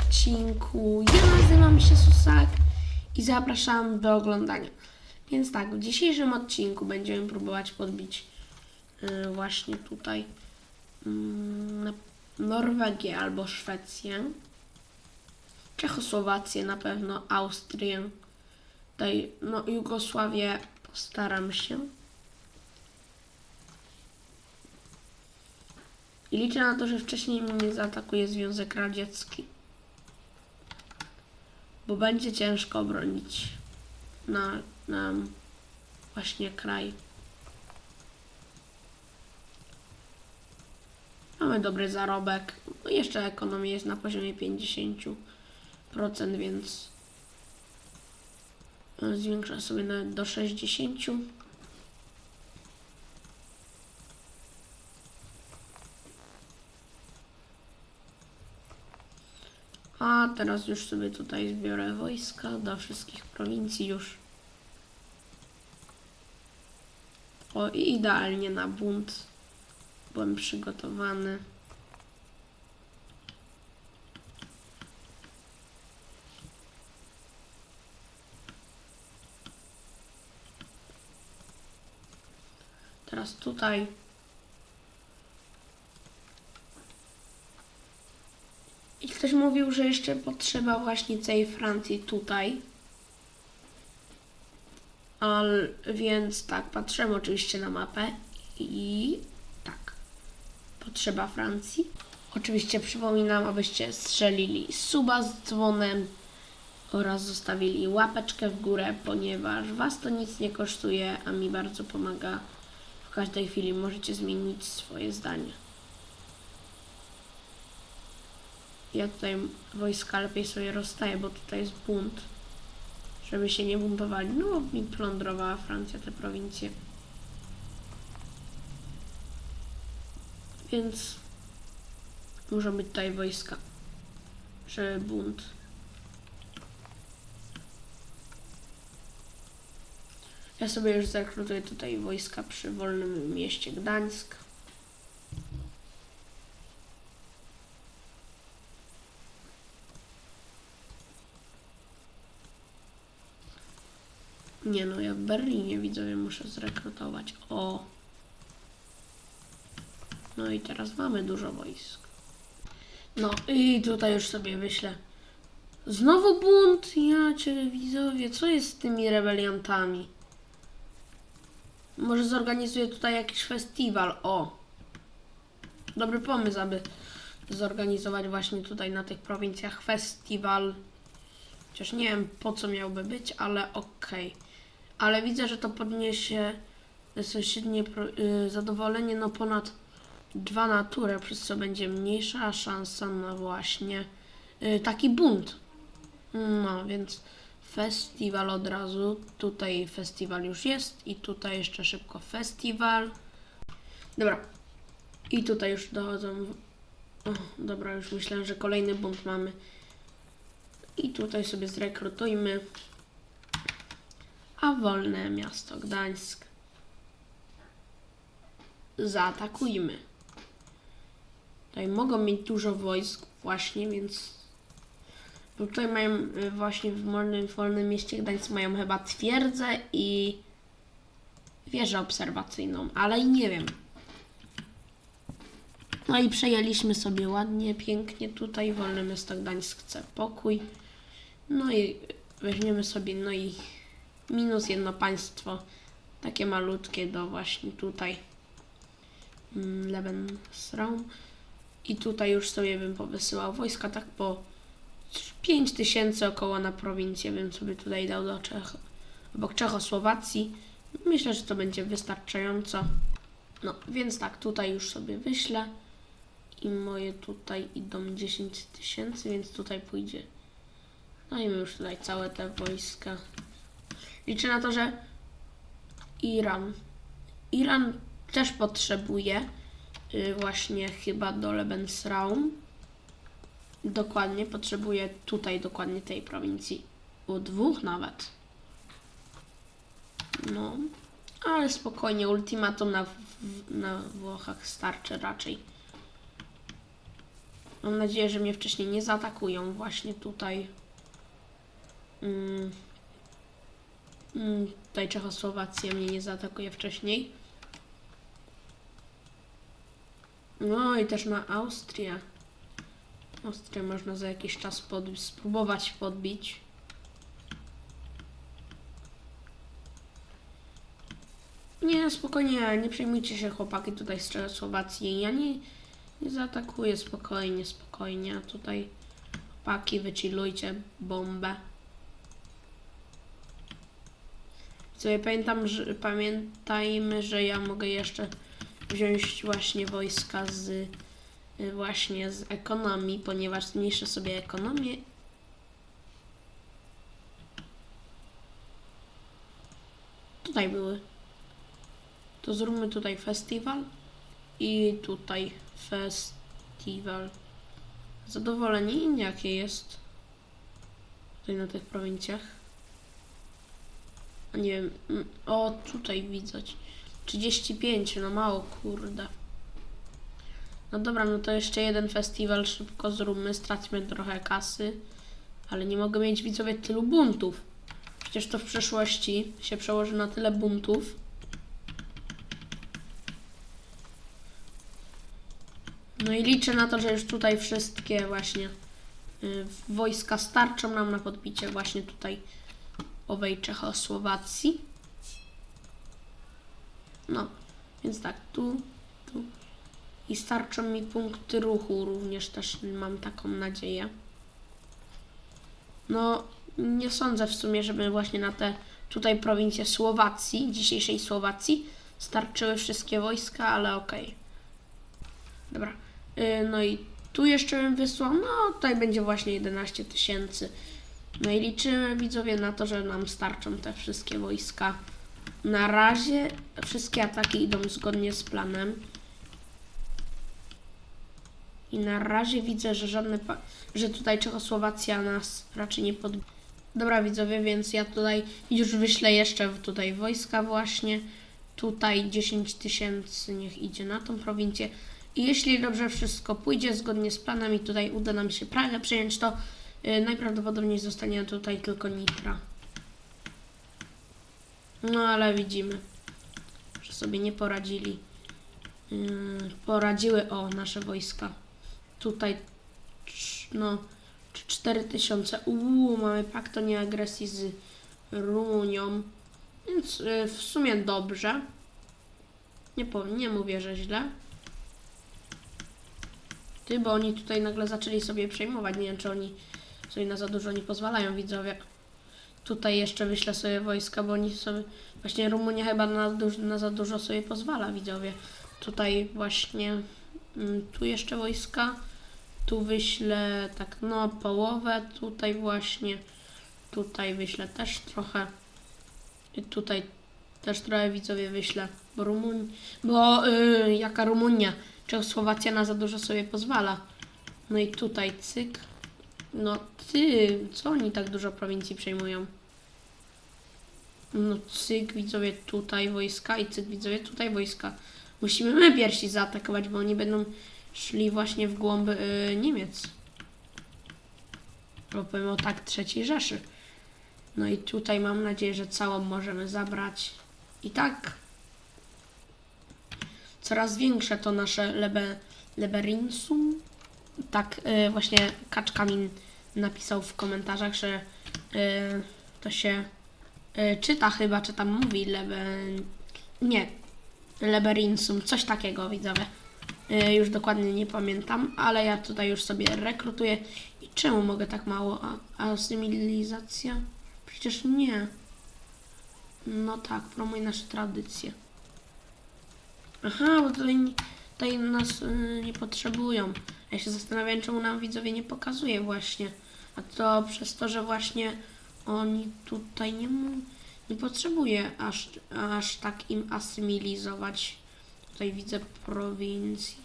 odcinku. Ja nazywam się Susak i zapraszam do oglądania. Więc tak, w dzisiejszym odcinku będziemy próbować podbić y, właśnie tutaj na Norwegię albo Szwecję, Czechosłowację na pewno, Austrię, tutaj no Jugosławię postaram się. I liczę na to, że wcześniej mnie zaatakuje Związek Radziecki. Bo będzie ciężko obronić na, nam właśnie kraj. Mamy dobry zarobek. No jeszcze ekonomia jest na poziomie 50%, więc zwiększę sobie nawet do 60%. A teraz już sobie tutaj zbiorę wojska do wszystkich prowincji już. O, i idealnie na bunt. Byłem przygotowany. Teraz tutaj I ktoś mówił, że jeszcze potrzeba właśnie całej Francji tutaj. Al, więc tak, patrzyłem oczywiście na mapę i tak, potrzeba Francji. Oczywiście przypominam, abyście strzelili suba z dzwonem oraz zostawili łapeczkę w górę, ponieważ Was to nic nie kosztuje, a mi bardzo pomaga. W każdej chwili możecie zmienić swoje zdanie. Ja tutaj wojska lepiej sobie rozstaję, bo tutaj jest bunt, żeby się nie buntowali. No, mi plądrowała Francja te prowincje. Więc muszą być tutaj wojska, żeby bunt. Ja sobie już zakrutuję tutaj wojska przy wolnym mieście Gdańsk. Nie no, ja w Berlinie widzowie muszę zrekrutować. O! No i teraz mamy dużo wojsk. No i tutaj już sobie myślę. Znowu bunt? Ja cię widzowie, co jest z tymi rebeliantami? Może zorganizuję tutaj jakiś festiwal. O! Dobry pomysł, aby zorganizować właśnie tutaj na tych prowincjach festiwal. Chociaż nie wiem po co miałby być, ale okej. Ale widzę, że to podniesie sąsiednie y, zadowolenie no ponad dwa naturę, przez co będzie mniejsza szansa na właśnie y, taki bunt. No, więc festiwal od razu. Tutaj festiwal już jest i tutaj jeszcze szybko festiwal. Dobra. I tutaj już dochodzą. O, dobra, już myślałem, że kolejny bunt mamy. I tutaj sobie zrekrutujmy. A wolne miasto Gdańsk. Zaatakujmy. Tutaj mogą mieć dużo wojsk właśnie, więc bo tutaj mają y, właśnie w wolnym, w wolnym mieście Gdańsk mają chyba twierdzę i wieżę obserwacyjną, ale i nie wiem. No i przejęliśmy sobie ładnie, pięknie tutaj wolne miasto Gdańsk chce pokój. No i weźmiemy sobie, no i minus jedno państwo, takie malutkie do właśnie tutaj mm, Lebensraum. I tutaj już sobie bym powysyłał wojska tak po 5 tysięcy około na prowincję bym sobie tutaj dał do Czech, obok Czechosłowacji. Myślę, że to będzie wystarczająco. No, więc tak, tutaj już sobie wyślę. I moje tutaj idą 10 tysięcy, więc tutaj pójdzie. No i my już tutaj całe te wojska. Liczę na to, że Iran. Iran też potrzebuje y, właśnie chyba do Lebensraum. Dokładnie, potrzebuje tutaj dokładnie tej prowincji. U dwóch nawet. No, ale spokojnie, ultimatum na, na Włochach starczy raczej. Mam nadzieję, że mnie wcześniej nie zaatakują właśnie tutaj. Mm. Mm, tutaj Czechosłowacja mnie nie zaatakuje wcześniej. No i też na Austrię. Austrię można za jakiś czas pod, spróbować podbić. Nie, spokojnie, nie przejmujcie się chłopaki tutaj z Czechosłowacji. Ja nie, nie zaatakuję, spokojnie, spokojnie. Tutaj chłopaki, wychillujcie bombę. Sobie pamiętam, że pamiętajmy, że ja mogę jeszcze wziąć właśnie wojska z y, właśnie z ekonomii, ponieważ zmniejszę sobie ekonomię. Tutaj były. To zróbmy tutaj festiwal i tutaj festiwal. Zadowolenie jakie jest tutaj na tych prowincjach? Nie wiem. mm, O, tutaj widać. 35, no mało, kurde. No dobra, no to jeszcze jeden festiwal szybko zróbmy, stracimy trochę kasy. Ale nie mogę mieć widzowie tylu buntów. Przecież to w przeszłości się przełoży na tyle buntów. No i liczę na to, że już tutaj wszystkie właśnie y, wojska starczą nam na podbicie właśnie tutaj owej Czechosłowacji. No, więc tak, tu, tu. I starczą mi punkty ruchu również też mam taką nadzieję. No, nie sądzę w sumie, żeby właśnie na te tutaj prowincje Słowacji, dzisiejszej Słowacji, starczyły wszystkie wojska, ale okej. Dobra. Y, No i tu jeszcze bym wysłał, no tutaj będzie właśnie 11 tysięcy. No i liczymy widzowie na to, że nam starczą te wszystkie wojska. Na razie wszystkie ataki idą zgodnie z planem. I na razie widzę, że żadne, że tutaj Czechosłowacja nas raczej nie pod... Dobra widzowie, więc ja tutaj już wyślę jeszcze tutaj wojska właśnie. Tutaj 10 tysięcy niech idzie na tą prowincję. I jeśli dobrze wszystko pójdzie zgodnie z planem i tutaj uda nam się Pragę przyjąć, to najprawdopodobniej zostanie tutaj tylko Nitra. No ale widzimy, że sobie nie poradzili. Yy, poradziły o nasze wojska. Tutaj no 4000. Uuu, mamy pakt o nieagresji z Rumunią. Więc yy, w sumie dobrze. Nie, powiem, nie mówię, że źle. Ty, bo oni tutaj nagle zaczęli sobie przejmować. Nie wiem, czy oni sobie na za dużo nie pozwalają, widzowie. Tutaj jeszcze wyślę sobie wojska, bo oni sobie... Właśnie Rumunia chyba na, duż, na za dużo sobie pozwala, widzowie. Tutaj właśnie... Mm, tu jeszcze wojska. Tu wyślę tak, no, połowę. Tutaj właśnie... Tutaj wyślę też trochę. I tutaj też trochę widzowie wyślę. Bo Rumun... Bo yy, jaka Rumunia? Czechosłowacja na za dużo sobie pozwala. No i tutaj cyk. No ty, co oni tak dużo prowincji przejmują? No cyk, widzowie, tutaj wojska i cyk, widzowie, tutaj wojska. Musimy my pierwsi zaatakować, bo oni będą szli właśnie w głąb y, Niemiec. Bo powiem o tak, trzeciej Rzeszy. No i tutaj mam nadzieję, że całą możemy zabrać. I tak coraz większe to nasze lebe, leberinsum. Tak y, właśnie Kaczkamin napisał w komentarzach, że y, to się y, czyta chyba, czy tam mówi lebe... Nie, leberinsum, coś takiego widzowie. Już dokładnie nie pamiętam, ale ja tutaj już sobie rekrutuję. I czemu mogę tak mało? A, asymilacja? Przecież nie. No tak, promuj nasze tradycje. Aha, bo tutaj, tutaj nas y, nie potrzebują. Ja się zastanawiam, czemu nam widzowie nie pokazuje właśnie. A to przez to, że właśnie oni tutaj nie, nie potrzebuje aż, aż tak im asymilizować. Tutaj widzę prowincji.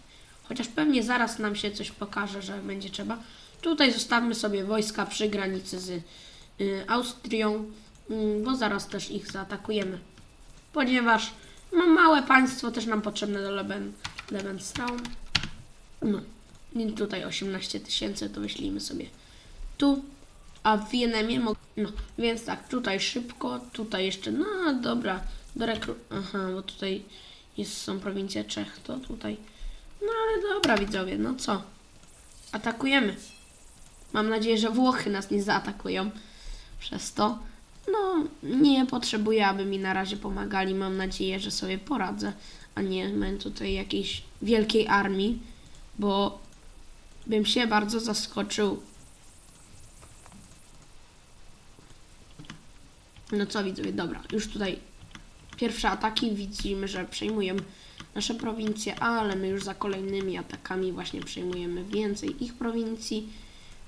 Chociaż pewnie zaraz nam się coś pokaże, że będzie trzeba. Tutaj zostawmy sobie wojska przy granicy z y, Austrią, y, bo zaraz też ich zaatakujemy. Ponieważ no, małe państwo też nam potrzebne do Leben, Lebensraum. No. I tutaj 18 tysięcy, to wyślijmy sobie tu. A w Wienemie, mo- no, więc tak, tutaj szybko, tutaj jeszcze, no dobra, do rekru... Aha, bo tutaj jest, są prowincje Czech, to tutaj... No ale dobra widzowie, no co? Atakujemy. Mam nadzieję, że Włochy nas nie zaatakują przez to. No, nie potrzebuję, aby mi na razie pomagali. Mam nadzieję, że sobie poradzę, a nie mam tutaj jakiejś wielkiej armii, bo bym się bardzo zaskoczył. No co widzowie, dobra, już tutaj pierwsze ataki widzimy, że przejmujemy nasze prowincje, ale my już za kolejnymi atakami właśnie przejmujemy więcej ich prowincji,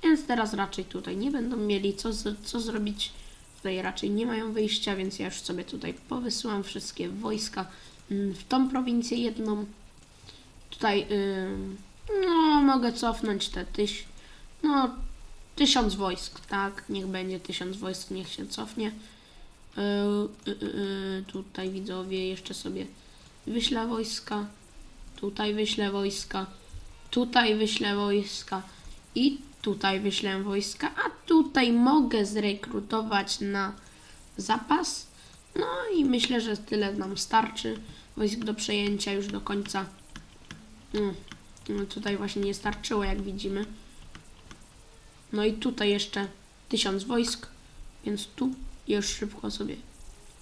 więc teraz raczej tutaj nie będą mieli co, co zrobić. Tutaj raczej nie mają wyjścia, więc ja już sobie tutaj powysyłam wszystkie wojska mm, w tą prowincję jedną. Tutaj ym, no mogę cofnąć te tyś, no tysiąc wojsk, tak, niech będzie tysiąc wojsk, niech się cofnie. Yy, yy, yy, tutaj widzowie jeszcze sobie wyślę wojska, tutaj wyślę wojska, tutaj wyślę wojska. I tutaj wyślę wojska, a tutaj mogę zrekrutować na zapas. No i myślę, że tyle nam starczy. Wojsk do przejęcia już do końca. No, no tutaj właśnie nie starczyło, jak widzimy. No i tutaj jeszcze tysiąc wojsk, więc tu już szybko sobie.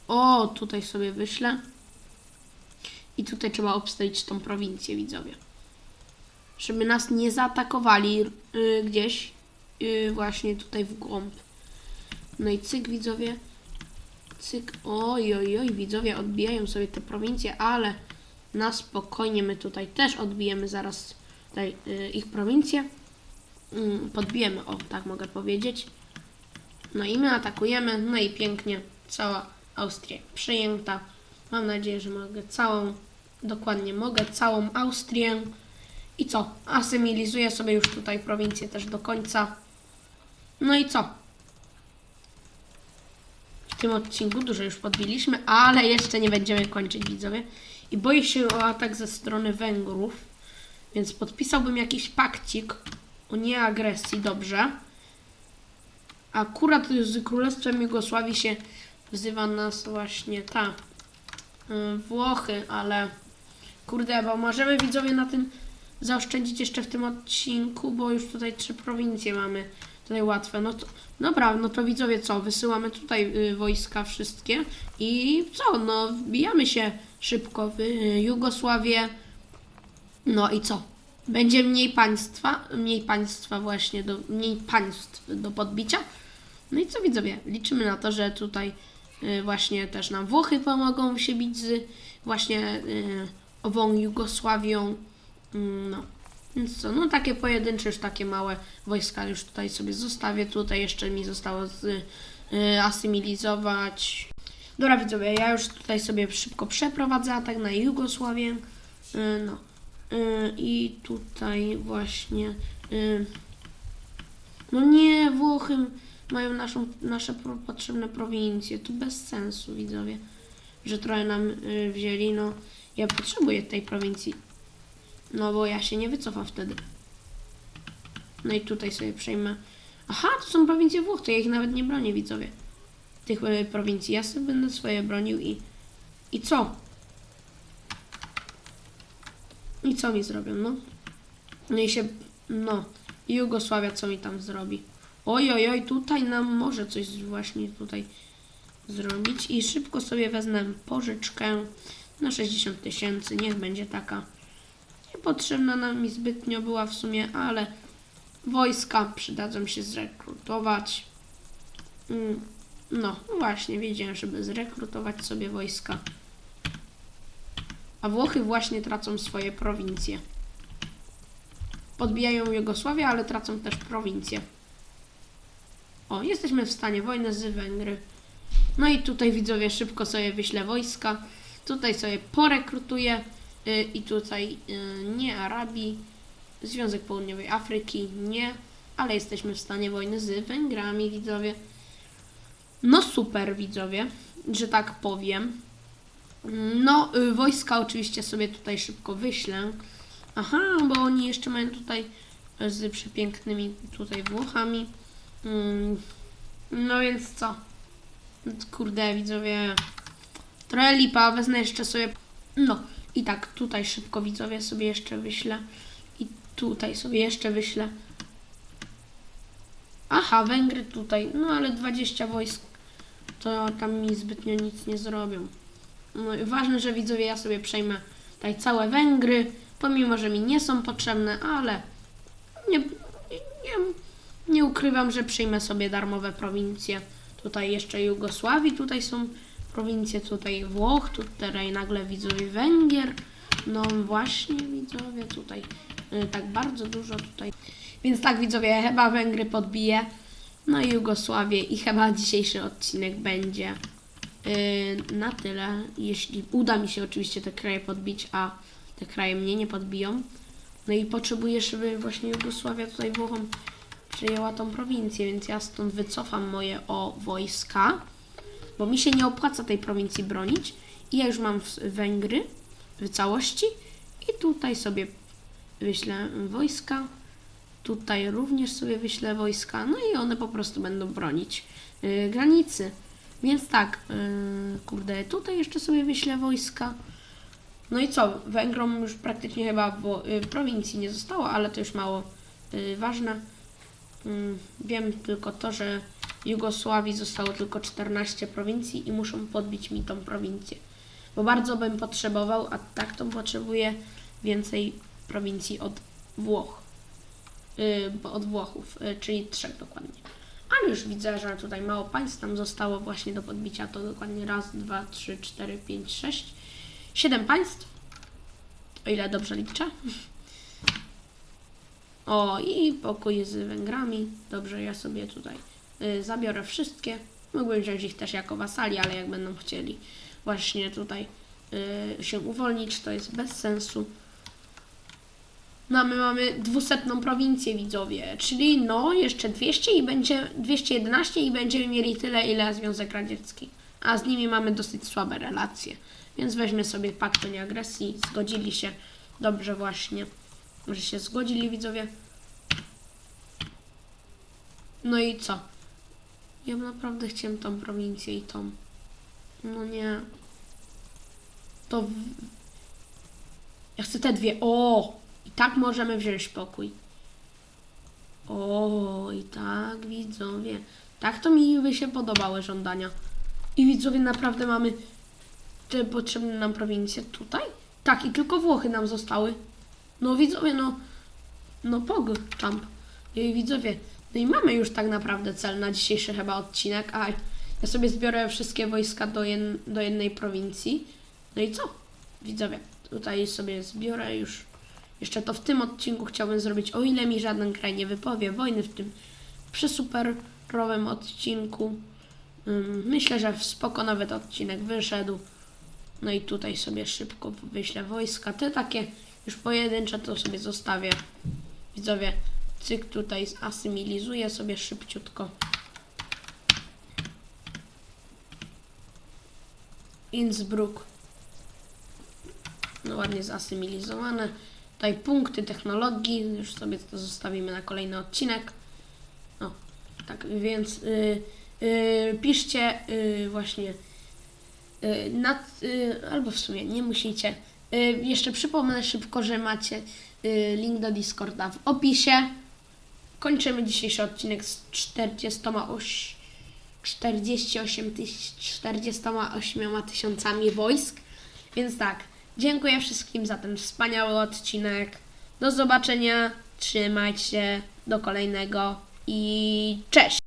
O, tutaj sobie wyślę. I tutaj trzeba obstawić tą prowincję, widzowie. Żeby nas nie zaatakowali y, gdzieś y, właśnie tutaj w głąb. No i cyk, widzowie. Cyk. Oj, oj, oj, widzowie odbijają sobie te prowincje, ale na spokojnie my tutaj też odbijemy zaraz tutaj y, ich prowincję. Mm, podbijemy, o tak mogę powiedzieć. No i my atakujemy, no i pięknie cała Austria przejęta. Mam nadzieję, że mogę całą, dokładnie mogę całą Austrię. I co? Asymilizuję sobie już tutaj prowincję też do końca. No i co? W tym odcinku dużo już podbiliśmy, ale jeszcze nie będziemy kończyć, widzowie. I boję się o atak ze strony Węgrów, więc podpisałbym jakiś pakcik o nieagresji, dobrze. Akurat z Królestwem Jugosławii się wzywa nas właśnie ta y, Włochy, ale kurde, bo możemy widzowie na tym zaoszczędzić jeszcze w tym odcinku, bo już tutaj trzy prowincje mamy tutaj łatwe. No to dobra, no to widzowie co, wysyłamy tutaj y, wojska wszystkie i co, no wbijamy się szybko w y, Jugosławię. No i co? Będzie mniej państwa, mniej państwa właśnie, do, mniej państw do podbicia. No i co widzowie, liczymy na to, że tutaj y, właśnie też nam Włochy pomogą się bić z właśnie y, ową Jugosławią. Mm, No, więc co, no takie pojedyncze, już takie małe wojska już tutaj sobie zostawię. Tutaj jeszcze mi zostało z, y. Dobra widzowie, ja już tutaj sobie szybko przeprowadzę atak na Jugosławię. No. Y, I tutaj właśnie. y, No nie, Włochy mają naszą, nasze potrzebne prowincje. To bez sensu, widzowie. Że trochę nam y, wzięli. No, ja potrzebuję tej prowincji. No bo ja się nie wycofam wtedy. No i tutaj sobie przejmę. Aha, to są prowincje Włoch, to ja ich nawet nie bronię, widzowie. Tych prowincji. Ja sobie będę swoje bronił i. I co? I co mi zrobią, no? No i się. No. Jugosławia co mi tam zrobi? Oj, oj, oj, tutaj nam może coś właśnie tutaj zrobić. I szybko sobie wezmę pożyczkę na 60 tysięcy. Niech będzie taka. Niepotrzebna nam mi zbytnio była w sumie, ale wojska przydadzą się zrekrutować. Mm, No, właśnie, wiedziałem, żeby zrekrutować sobie wojska. A Włochy właśnie tracą swoje prowincje. Podbijają Jugosławię, ale tracą też prowincje. O, jesteśmy w stanie wojny z Węgry. No i tutaj widzowie szybko sobie wyślę wojska. Tutaj sobie porekrutuję. Y, I tutaj y, nie Arabii. Związek Południowej Afryki nie. Ale jesteśmy w stanie wojny z Węgrami, widzowie. No super, widzowie, że tak powiem. No, y, wojska oczywiście sobie tutaj szybko wyślę. Aha, bo oni jeszcze mają tutaj z przepięknymi tutaj Włochami. Mm, No więc co? Kurde, widzowie. Trochę lipa, wezmę jeszcze sobie. No i tak, tutaj szybko widzowie sobie jeszcze wyślę. I tutaj sobie jeszcze wyślę. Aha, Węgry tutaj. No ale 20 wojsk to tam mi zbytnio nic nie zrobią. No, i ważne, że widzowie, ja sobie przejmę tutaj całe Węgry, pomimo, że mi nie są potrzebne, ale nie, nie, nie ukrywam, że przyjmę sobie darmowe prowincje. Tutaj jeszcze Jugosławii, tutaj są prowincje, tutaj Włoch, tutaj nagle widzowie Węgier. No właśnie widzowie, tutaj y, tak bardzo dużo tutaj. Więc tak widzowie, chyba Węgry podbiję. No i Jugosławię i chyba dzisiejszy odcinek będzie na tyle. Jeśli uda mi się oczywiście te kraje podbić, a te kraje mnie nie podbiją. No i potrzebuję, żeby właśnie Jugosławia tutaj Włochom przejęła tą prowincję, więc ja stąd wycofam moje o wojska, bo mi się nie opłaca tej prowincji bronić. I ja już mam Węgry w całości i tutaj sobie wyślę wojska. Tutaj również sobie wyślę wojska, no i one po prostu będą bronić yy, granicy. Więc tak, yy, kurde, tutaj jeszcze sobie wyślę wojska. No i co? Węgrom już praktycznie chyba wo- y, prowincji nie zostało, ale to już mało y, ważne. Mm, Wiem tylko to, że Jugosławii zostało tylko 14 prowincji i muszą podbić mi tą prowincję. Bo bardzo bym potrzebował, a tak to potrzebuję więcej prowincji od Włoch. Y, bo od Włochów, y, czyli trzech dokładnie. Ale już widzę, że tutaj mało państw nam zostało właśnie do podbicia. To dokładnie raz, dwa, trzy, cztery, pięć, sześć, siedem państw. O ile dobrze liczę. O, i pokój z Węgrami. Dobrze, ja sobie tutaj y, zabiorę wszystkie. Mógłbym wziąć ich też jako wasali, ale jak będą chcieli właśnie tutaj y, się uwolnić, to jest bez sensu. No, a my mamy dwusetną prowincję, widzowie, czyli no, jeszcze 200 i będzie 211 i będziemy mieli tyle, ile Związek Radziecki. A z nimi mamy dosyć słabe relacje. Więc weźmy sobie pakt o nieagresji. Zgodzili się. Dobrze właśnie, że się zgodzili, widzowie. No i co? Ja naprawdę chciałem tą prowincję i tą. No nie. To. W... Ja chcę te dwie. O! Tak możemy wziąć pokój. I tak, widzowie. Tak to mi by się podobały żądania. I widzowie, naprawdę mamy te potrzebne nam prowincje tutaj? Tak, i tylko Włochy nam zostały. No widzowie, no. No pog, champ. I widzowie, no i mamy już tak naprawdę cel na dzisiejszy chyba odcinek, a ja sobie zbiorę wszystkie wojska do, jed, do jednej prowincji. No i co? Widzowie, tutaj sobie zbiorę już. Jeszcze to w tym odcinku chciałbym zrobić, o ile mi żaden kraj nie wypowie wojny w tym przesuperowym odcinku. Ym, Myślę, że w spoko nawet odcinek wyszedł. No i tutaj sobie szybko wyślę wojska. Te takie już pojedyncze to sobie zostawię. Widzowie, cyk tutaj asymilizuję sobie szybciutko. Innsbruck. No ładnie zasymilizowane. Tutaj punkty technologii, już sobie to zostawimy na kolejny odcinek. No, tak więc y, y, piszcie y, właśnie y, na, y, albo w sumie nie musicie. Y, jeszcze przypomnę szybko, że macie y, link do Discorda w opisie. Kończymy dzisiejszy odcinek z 48, 48, tyś, 48 tysiącami wojsk. Więc tak, dziękuję wszystkim za ten wspaniały odcinek. Do zobaczenia, trzymajcie się, do kolejnego i cześć!